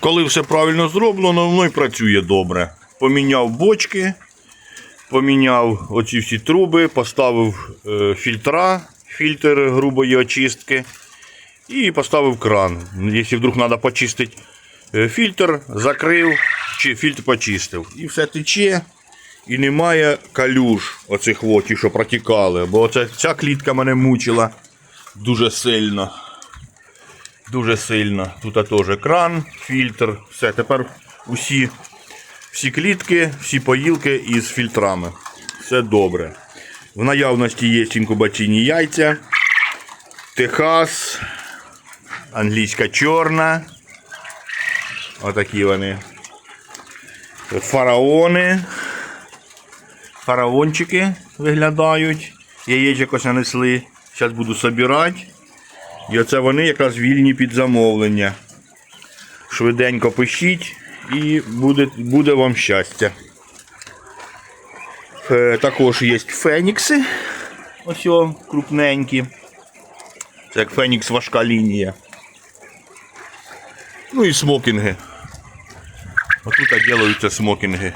Коли все правильно зроблено, воно і працює добре. Поміняв бочки, поміняв оці всі труби, поставив е, фільтра, фільтр грубої очистки і поставив кран. Якщо вдруг треба почистити е, фільтр, закрив чи фільтр почистив. І все тече. І немає калюж оцих от, ті, що протікали. Бо оця, ця клітка мене мучила дуже сильно. Дуже сильно. Тут теж кран, фільтр. Все, тепер усі, всі клітки, всі поїлки із фільтрами. Все добре. В наявності є інкубаційні яйця, Техас, англійська чорна. Отакі вони. Фараони. Фараончики виглядають. Яєчок ось нанесли. Зараз буду собирати. І оце вони якраз вільні під замовлення. Швиденько пишіть і буде, буде вам щастя. Е, також є фенікси. Ось о, крупненькі. Це як фенікс важка лінія. Ну і смокінги. Отут ділаються смокінги.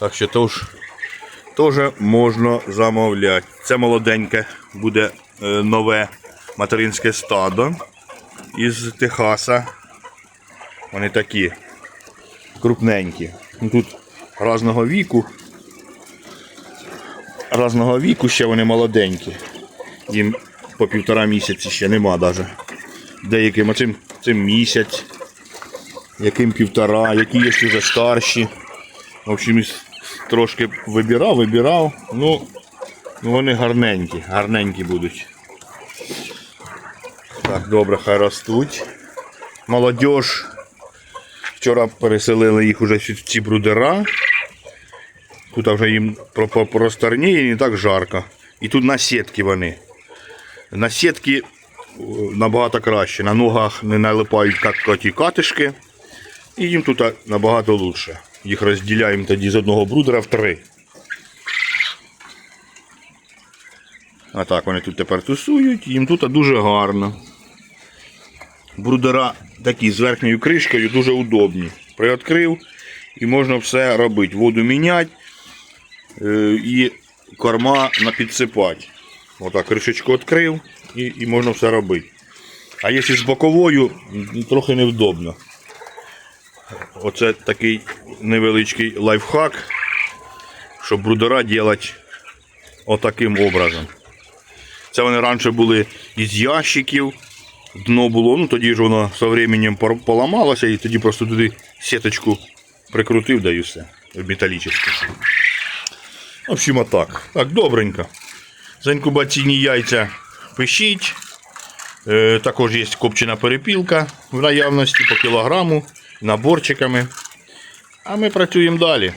Так що тож, теж можна замовляти. Це молоденьке буде е, нове материнське стадо із Техаса. Вони такі крупненькі. Ну, Тут різного віку. Різного віку ще вони молоденькі. Їм по півтора місяці ще нема навіть. Деяким цим, цим місяць, яким півтора, які є ще вже старші. В общем, трошки вибирав, вибирав. Ну, ну вони гарненькі, гарненькі будуть. Так, добре, хай ростуть. Молодіж. Вчора переселили їх уже в ці брудера. Тут вже їм про- про- просторніє і не так жарко. І тут на сітки вони. На сітки набагато краще. На ногах не налипають як ті катишки. І їм тут набагато лучше. Їх розділяємо тоді з одного брудера в три. А так вони тут тепер тусують, їм тут дуже гарно. Брудера такі з верхньою кришкою дуже удобні. Приоткрив і можна все робити. Воду міняти е, і корма на підсипати. Отак кришечку відкрив і, і можна все робити. А якщо з боковою, трохи невдобно. Оце такий невеличкий лайфхак, щоб брудера робити отаким образом. Це вони раніше були із ящиків, дно було, ну тоді ж воно з пор- поламалося і тоді просто туди сіточку прикрутив, да і все. Металічне. В общем, отак. Так, добренько. За інкубаційні яйця пишіть. Е, також є копчена перепілка в наявності по кілограму, наборчиками. А ми працюємо далі.